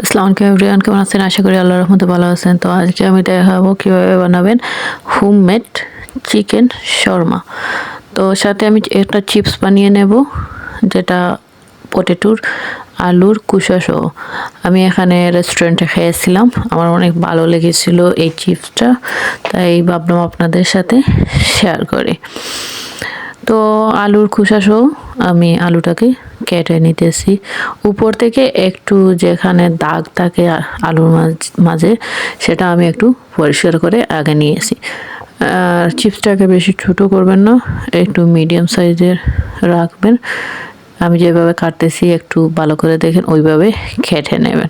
আসসালামু আলাইকুম এভরিওয়ান কেমন আছেন? আশা করি আল্লাহর রহমতে ভালো আছেন। তো আজকে আমি দেখাবো কীভাবে বানাবেন হোমমেড চিকেন শর্মা তো সাথে আমি একটা চিপস বানিয়ে নেব, যেটা পটেটোর আলুর কুসা সহ। আমি এখানে রেস্টুরেন্টে খেয়েছিলাম, আমার অনেক ভালো লেগেছিল এই চিপসটা তাই ভাবলাম আপনাদের সাথে শেয়ার করি। তো আলুর খোসা আমি আলুটাকে কেটে নিতেছি। উপর থেকে একটু যেখানে দাগ থাকে আলুর মাঝ- সেটা আমি একটু পরিষ্কার করে আগে নিয়েছি। আর চিপসটাকে বেশি ছোটো করবেন না, একটু মিডিয়াম সাইজের রাখবেন। আমি যেভাবে কাটতেছি একটু ভালো করে দেখেন, ওইভাবে কেটে নেবেন।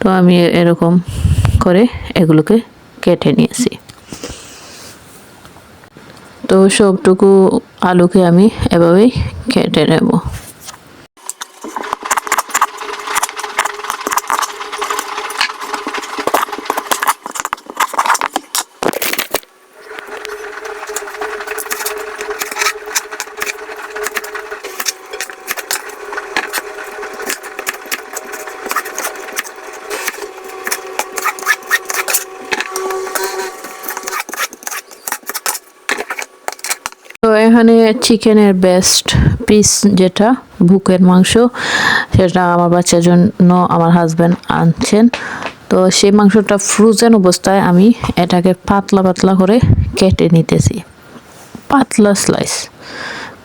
তো আমি এরকম করে এগুলোকে কেটে নিয়েছি। তো সবটুকু আলুকে আমি এভাবেই কেটে নেব। তো এখানে চিকেনের বেস্ট পিস যেটা, বুকের মাংস, সেটা আমার বাচ্চার জন্য আমার হাজব্যান্ড আনছেন। তো সেই মাংসটা ফ্রোজেন অবস্থায় আমি এটাকে পাতলা পাতলা করে কেটে নিতেছি। পাতলা স্লাইস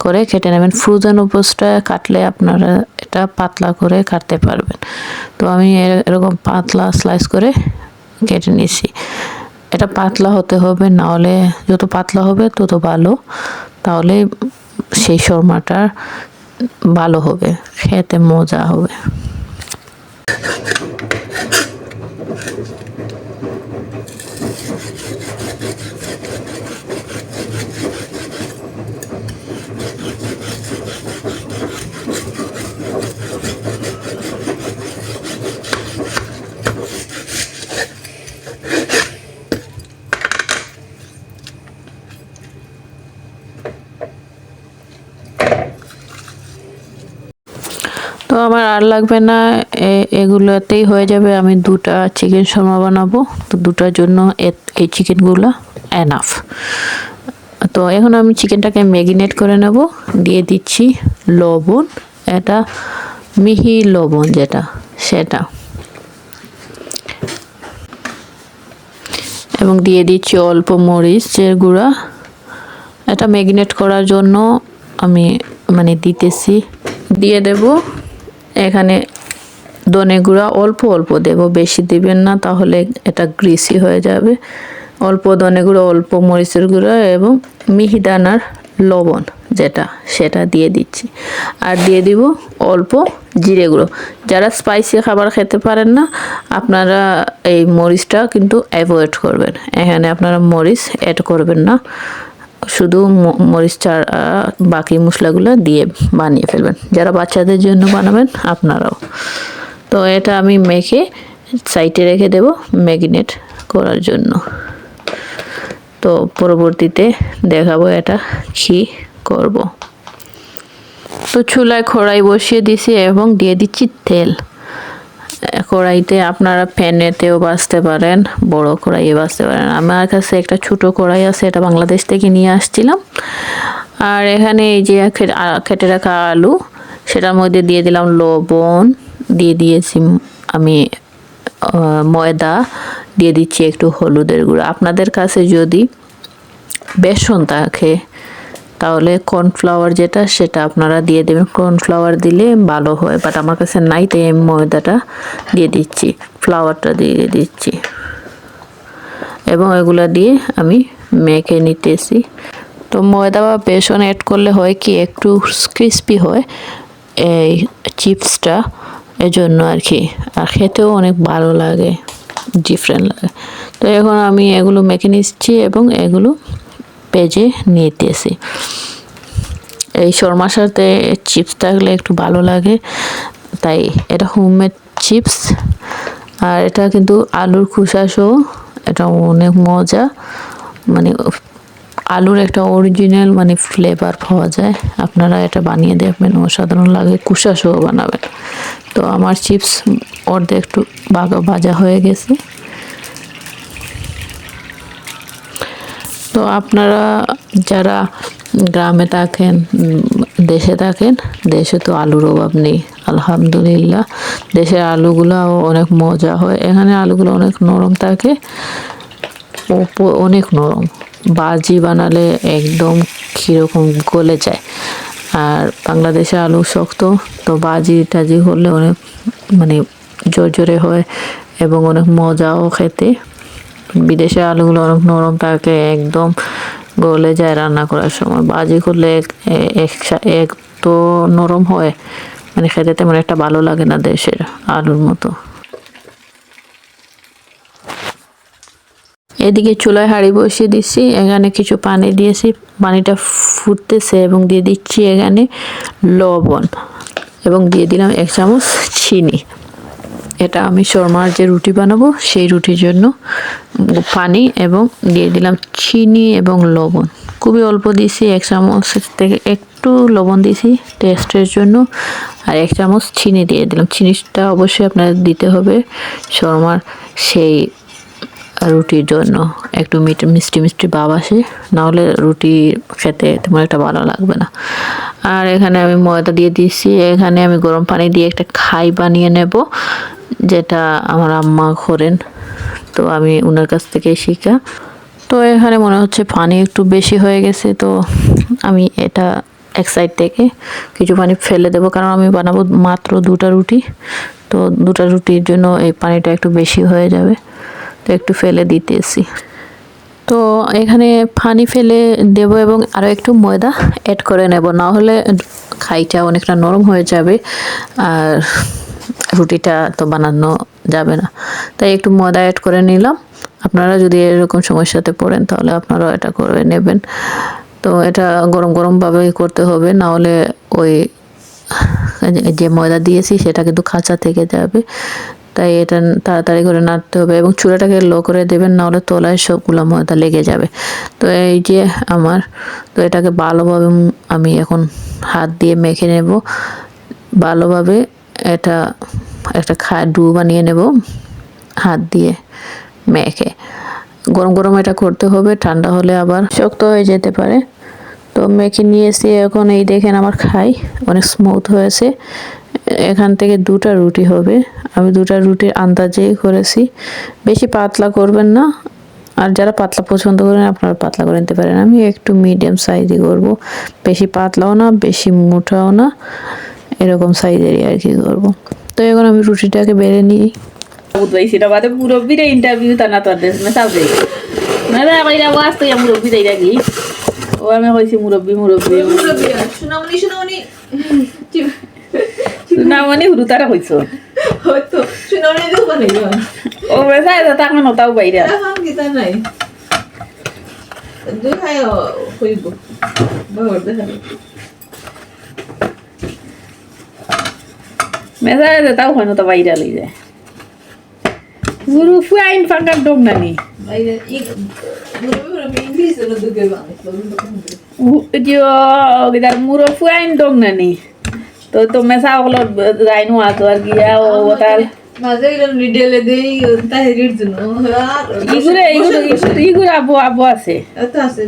করে কেটে নেবেন। ফ্রোজেন অবস্থায় কাটলে আপনারা এটা পাতলা করে কাটতে পারবেন। তো আমি এরকম পাতলা স্লাইস করে কেটে নিয়েছি এটা পাতলা হতে হবে, না হলে যত পাতলা হবে তত ভালো। তাহলে সেই শর্মাটা ভালো হবে খেতে মজা হবে। আমার আর লাগবে না এগুলোতেই হয়ে যাবে। আমি দুটা চিকেন শর্মা বানাবো। তো দুটার জন্য এই চিকেনগুলো এনাফ তো এখন আমি চিকেনটাকে ম্যাগিনেট করে নেব। দিয়ে দিচ্ছি লবণ। এটা মিহি লবণ যেটা, সেটা। এবং দিয়ে দিচ্ছি অল্প মরিচের গুঁড়া। এটা ম্যাগিনেট করার জন্য আমি মানে দিতেছি। দিয়ে দেব এখানে ধনে গুঁড়া অল্প অল্প দেব, বেশি দিবেন না, তাহলে এটা গ্রিসি হয়ে যাবে। অল্প ধনে গুঁড়ো, অল্প মরিচের গুঁড়া এবং মিহিদানার লবণ যেটা, সেটা দিয়ে দিচ্ছি। আর দিয়ে দিব অল্প জিরে গুঁড়ো। যারা স্পাইসি খাবার খেতে পারেন না, আপনারা এই মরিচটা কিন্তু অ্যাভয়েড করবেন। এখানে আপনারা মরিচ অ্যাড করবেন না। শুধু ম- মরিচ ছাড়া বাকি মশলাগুলো দিয়ে বানিয়ে ফেলবেন। যারা বাচ্চাদের জন্য বানাবেন, আপনারাও। তো এটা আমি মেখে সাইডে রেখে দেব ম্যাগিনেট করার জন্য। তো পরবর্তীতে দেখাবো এটা কি করব। তো চুলায় কড়াই বসিয়ে দিছি এবং দিয়ে দিচ্ছি তেল। কড়াইতে আপনারা প্যানেতেও বাঁচতে পারেন, বড় কড়াইয়ে বাঁচতে পারেন। আমার কাছে একটা ছোট কড়াই আছে, এটা বাংলাদেশ থেকে নিয়ে আসছিলাম। আর এখানে এই যে খেটে রাখা আলু, সেটার মধ্যে দিয়ে দিলাম লবণ, দিয়ে দিয়েছি আমি ময়দা, দিয়ে দিচ্ছি একটু হলুদের গুঁড়ো। আপনাদের কাছে যদি বেসন থাকে তাহলে কর্নফ্লাওয়ার যেটা, সেটা আপনারা দিয়ে দেবেন। কর্নফ্লাওয়ার দিলে ভালো হয় বাট আমার কাছে নাই, তাই আমি ময়দাটা দিয়ে দিচ্ছি। ফ্লাওয়ারটা দিয়ে দিচ্ছি। এবং এগুলো দিয়ে আমি মেখে নিতেছি। তো ময়দা বা বেসন অ্যাড করলে হয় কি, একটু ক্রিস্পি হয় এই চিপসটা এজন্য আর কি। আর খেতেও অনেক ভালো লাগে ডিফারেন্ট লাগে। তো এখন আমি এগুলো মেখে নিচ্ছি এবং এগুলো পেজে নিতেছি। এই শর্মার সাথে চিপস থাকলে একটু ভালো লাগে। তাই এটা হোমমেড চিপস আর এটা কিন্তু আলুর খোসা এটা অনেক মজা। মানে আলুর একটা অরিজিনাল মানে ফ্লেভার পাওয়া যায়। আপনারা এটা বানিয়ে দেখবেন, অসাধারণ লাগে। কুসা বানাবেন। তো আমার চিপস অর্ধেক একটু বাগা ভাজা হয়ে গেছে। তো আপনারা যারা গ্রামে থাকেন দেশে থাকেন, দেশে তো আলুর অভাব নেই, আলহামদুলিল্লাহ। দেশের আলুগুলাও অনেক মজা হয়। এখানে আলুগুলো অনেক নরম থাকে অনেক নরম। বাজি বানালে একদম কীরকম গলে যায়। আর বাংলাদেশে আলু শক্ত, তো বাজি টাজি হলে অনেক মানে জোর জোরে হয় এবং অনেক মজাও খেতে। বিদেশে আলুগুলো অনেক নরম থাকে, একদম গলে যায় রান্না করার সময়। বাজি করলে এক- তো নরম হয় মানে খেতে তেমন একটা ভালো লাগে না দেশের আলুর মতো। এদিকে চুলায় হাঁড়ি বসিয়ে দিচ্ছি, এখানে কিছু পানি দিয়েছি। পানিটা ফুটতেছে এবং দিয়ে দিচ্ছি এখানে লবণ এবং দিয়ে দিলাম এক চামচ চিনি। এটা আমি শর্মার যে রুটি বানাবো, সেই রুটির জন্য পানি এবং দিয়ে দিলাম চিনি এবং লবণ। খুবই অল্প দিয়েছি, এক চামচ থেকে একটু লবণ দিয়েছি টেস্টের জন্য। আর এক চামচ চিনি দিয়ে দিলাম। চিনিটা অবশ্যই আপনাদের দিতে হবে শর্মার সেই রুটির জন্য। একটু মিষ্টি মিষ্টি মিষ্টি ভাব আসে, নাহলে রুটি খেতে তেমন একটা ভালো লাগবে না। আর এখানে আমি ময়দা দিয়ে দিয়েছি। এখানে আমি গরম পানি দিয়ে একটা খাই বানিয়ে নেব, যেটা আমার আম্মা করেন। তো আমি ওনার কাছ থেকে শিখা। তো এখানে মনে হচ্ছে পানি একটু বেশি হয়ে গেছে, তো আমি এটা এক সাইড থেকে কিছু পানি ফেলে দেবো। কারণ আমি বানাবো মাত্র দুটা রুটি, তো দুটা রুটির জন্য এই পানিটা একটু বেশি হয়ে যাবে। তো একটু ফেলে দিতেছি। তো এখানে পানি ফেলে দেব এবং আরও একটু ময়দা অ্যাড করে নেব। না হলে খাইটা অনেকটা নরম হয়ে যাবে। আর রুটিটা তো বানানো যাবে না। তাই একটু ময়দা অ্যাড করে নিলাম। আপনারা যদি এরকম সমস্যাতে পড়েন, তাহলে আপনারাও এটা করে নেবেন। তো এটা গরম গরমভাবে করতে হবে, না হলে ওই যে ময়দা দিয়েছি, সেটা কিন্তু খাঁচা থেকে যাবে। তাই এটা তাড়াতাড়ি করে নাড়তে হবে এবং চূড়াটাকে লো করে দেবেন নাহলে তলায় সবগুলো ময়দা লেগে যাবে। তো এই যে আমার, তো এটাকে ভালোভাবে আমি এখন হাত দিয়ে মেখে নেব। ভালোভাবে এটা একটা খা ডু বানিয়ে নেব, হাত দিয়ে মেখে। গরম গরম এটা করতে হবে, ঠান্ডা হলে আবার শক্ত হয়ে যেতে পারে। তো মেখে নিয়ে এসে এখন এই দেখেন আমার খাই, অনেক স্মুথ হয়েছে। এখান থেকে দুটা রুটি হবে। আমি দুটা রুটির আন্দাজেই করেছি। বেশি পাতলা করবেন না। আর যারা পাতলা পছন্দ করেন, আপনারা পাতলা করে নিতে পারেন। আমি একটু মিডিয়াম সাইজই করব। বেশি পাতলাও না, বেশি মোটাও না। এরকম সাইজেরই আর কি করব তো এখন আমি রুটিটাকে বেড়ে নিই। বাদে মুরব্বীরা ইন্টারভিউ তা না দেশ না চাবে না রে কইরা ওয়াজ তো মুরব্বী দেই ও আমি কইছি মুরব্বী মুরব্বী। মানে কইছো। হয়তো ও বেসা এটা তাক না নতাও বাইরে এখন কিতা নাই? দুই খাই হইব বাবার দেখাবে এটা তাও হয় নতা বাইরে লই যায় গুরু ফুয়াইন ফাঙ্গার ডং নানি মুরো ফুয়াইন ডং নানি তো তো মেসা হলো যাইনু আতো আর গিয়া ও ইগুরে আবু আবু আছে আছে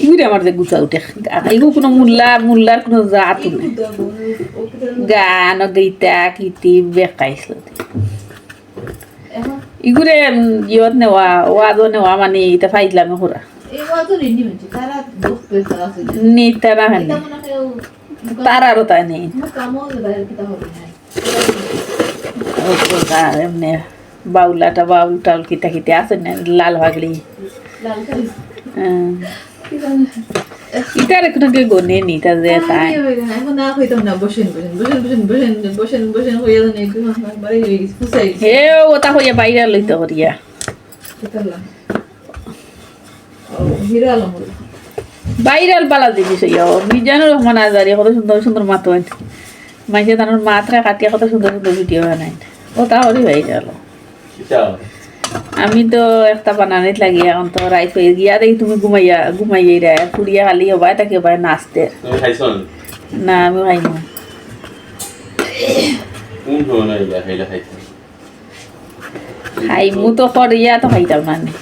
ইগুরে আমার যে গুছা উঠে ইগু কোনো মুল্লা মুল্লার কোনো জাত নাই। গান গীতা কীতি বেকাইছিল এখন ইগুরে ইয়ত নেওয়া ওয়াদও নেওয়া মানে দুঃখ পেছে আছে নিতে না হানি এটা তার আরও তাই নেই। এমনি বাউলাটা বাউল টাউল কিতা কিতে আছে না লাল ভাগলি ইটার কোনো কেউ গনে নি তা যে তাই। এখন না হইতাম না বসেন বসেন বসেন বসেন বসেন বসেন বসেন হইয়া জানি হয়ে গেছে ফুসাই হে ওটা হইয়া বাইরে লইতে করিয়া হিরো বাইরাল পালা জিনিস ইয়া মিজানুর রহমান আজারি কত সুন্দর সুন্দর মাতো মাইসে তানোর মাত্রা কাটিয়া কত সুন্দর সুন্দর ভিডিও বানাই ও তাহলে বাইরাল। আমি তো একটা বানানিত লাগি এখন তো রাইত হয়ে গিয়া দেখি তুমি ঘুমাইয়া ঘুমাইয়াই রে ফুড়িয়া খালি হবাই তাকে হবাই নাচতে। না? আমি এটা খাইলে খাইছো? খাই মু তো করিয়া তো খাইতাম না নি।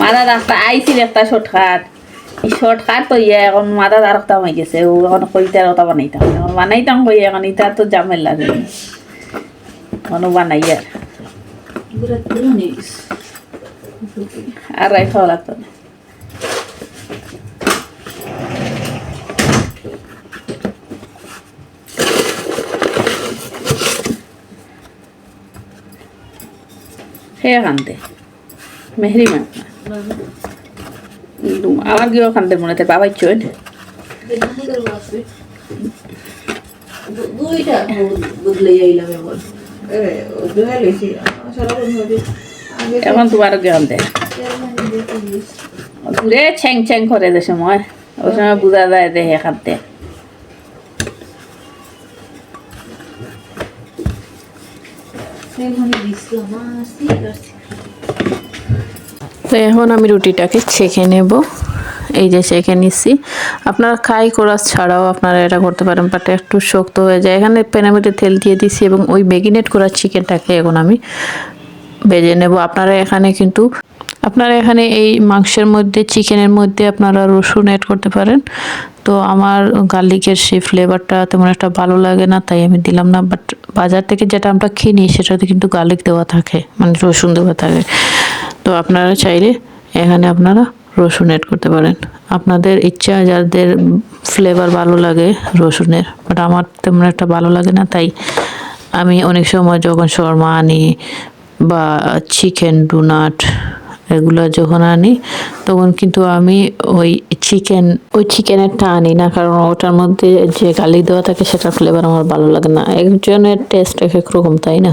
মাথা রাস্তা আইছিল একটা শর্টকাট এই শর্টকাট তো ইয়া এখন মাথা আর একটা হয়ে গেছে ও এখন কইতার কথা বানাইতাম। এখন বানাইতাম কই এখন ইটা তো জামেল লাগে এখন বানাই আর বিরাট পুরো নিয়ে গেছে আর রাই খাওয়া লাগতো না হে খানতে মেহরি মা আমার গিয়েও খানতে মনে হয় বাবাই চোন দুইটা বদলে যাইলাম এবার এখন তোমার খানতে ঘুরে ছ্যাং ছ্যাং করে যে সময় ওই সময় বোঝা যায় যে হে আসি তো এখন আমি রুটিটাকে ছেঁকে নেব। এই যে ছেঁকে নিচ্ছি। আপনারা খাই করা ছাড়াও আপনারা এটা করতে পারেন বাট একটু শক্ত হয়ে যায়। এখানে পেনামিটে তেল দিয়ে দিছি এবং ওই ম্যাগিনেট করা চিকেনটাকে এখন আমি ভেজে নেব। আপনারা এখানে কিন্তু, আপনারা এখানে এই মাংসের মধ্যে, চিকেনের মধ্যে আপনারা রসুন অ্যাড করতে পারেন। তো আমার গার্লিকের সেই ফ্লেভারটা তেমন একটা ভালো লাগে না, তাই আমি দিলাম না। বাট বাজার থেকে যেটা আমরা কিনি, সেটাতে কিন্তু গার্লিক দেওয়া থাকে মানে রসুন দেওয়া থাকে। তো আপনারা চাইলে এখানে আপনারা রসুন অ্যাড করতে পারেন। আপনাদের ইচ্ছা, যাদের ফ্লেভার ভালো লাগে রসুনের বাট আমার তেমন একটা ভালো লাগে না, তাই আমি অনেক সময় যখন শর্মা আনি বা চিকেন ডোনাট এগুলো যখন আনি, তখন কিন্তু আমি ওই চিকেন ওই চিকেনেরটা আনি না, কারণ ওটার মধ্যে যে গালি দেওয়া থাকে সেটার ফ্লেভার আমার ভালো লাগে না। একজনের টেস্ট এক এক রকম, তাই না?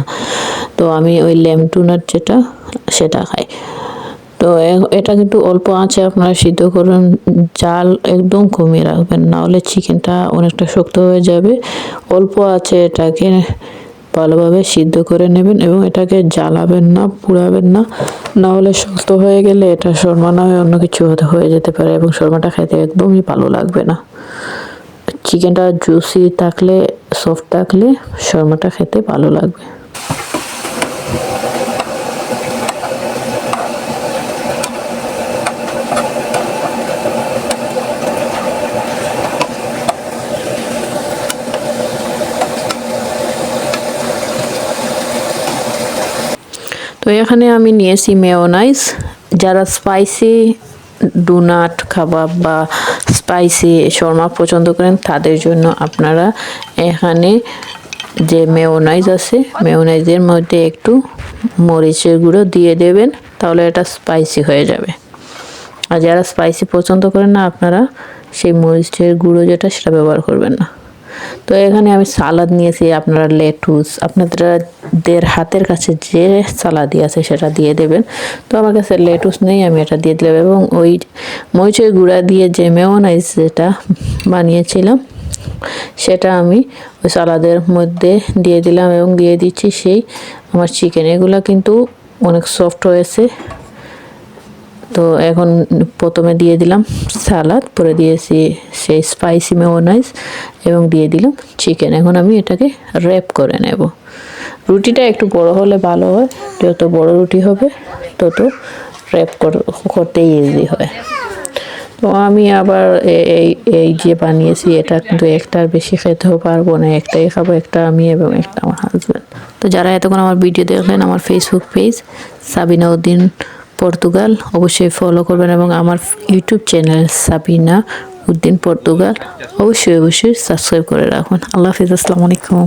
তো আমি ওই লেম টুনাট যেটা, সেটা খাই। তো এটা কিন্তু অল্প আঁচে আপনারা সিদ্ধ করুন। জাল একদম কমিয়ে রাখবেন না হলে চিকেনটা অনেকটা শক্ত হয়ে যাবে। অল্প আছে এটাকে ভালোভাবে সিদ্ধ করে নেবেন এবং এটাকে জ্বালাবেন না, পুড়াবেন না। না হলে শক্ত হয়ে গেলে এটা শর্মা না হয়ে অন্য কিছু হয়ে যেতে পারে এবং শর্মাটা খেতে একদমই ভালো লাগবে না। চিকেনটা জুসি থাকলে সফট থাকলে শর্মাটা খেতে ভালো লাগবে। তো এখানে আমি নিয়েছি মেয়োনাইজ যারা স্পাইসি ডোনাট কাবাব বা স্পাইসি শর্মা পছন্দ করেন, তাদের জন্য আপনারা এখানে যে মেয়োনাইজ আছে মেয়োনাইজের মধ্যে একটু মরিচের গুঁড়ো দিয়ে দেবেন, তাহলে এটা স্পাইসি হয়ে যাবে। আর যারা স্পাইসি পছন্দ করেন না, আপনারা সেই মরিচের গুঁড়ো যেটা, সেটা ব্যবহার করবেন না। তো এখানে আমি সালাদ নিয়েছি, আপনারা লেটুস, আপনাদের হাতের কাছে যে সালাদি আছে সেটা দিয়ে দেবেন। তো আমার কাছে লেটুস নেই, আমি এটা দিয়ে দিলাম এবং ওই মরিচের গুঁড়া দিয়ে যে মেয়োনাইজ যেটা বানিয়েছিলাম, সেটা আমি ওই সালাদের মধ্যে দিয়ে দিলাম এবং দিয়ে দিচ্ছি সেই আমার চিকেন এগুলো কিন্তু অনেক সফট হয়েছে। তো এখন প্রথমে দিয়ে দিলাম সালাদ, পরে দিয়েছি সেই স্পাইসি মেয়োনাইজ এবং দিয়ে দিলাম চিকেন এখন আমি এটাকে র্যাপ করে নেব। রুটিটা একটু বড় হলে ভালো হয়, যত বড় রুটি হবে তত র্যাপ করতে ইজি হয়। তো আমি আবার এই এই যে বানিয়েছি, এটা কিন্তু একটার বেশি খেতেও পারব না, একটাই খাব, একটা আমি এবং একটা আমার হাজব্যান্ড তো যারা এতক্ষণ আমার ভিডিও দেখলেন, আমার Facebook page Sabina Uddin Portugal, অবশ্যই ফলো করবেন এবং আমার YouTube channel Sabina Uddin Portugal, অবশ্যই অবশ্যই সাবস্ক্রাইব করে রাখুন। আল্লাহ হাফিজ, আসসালামু আলাইকুম।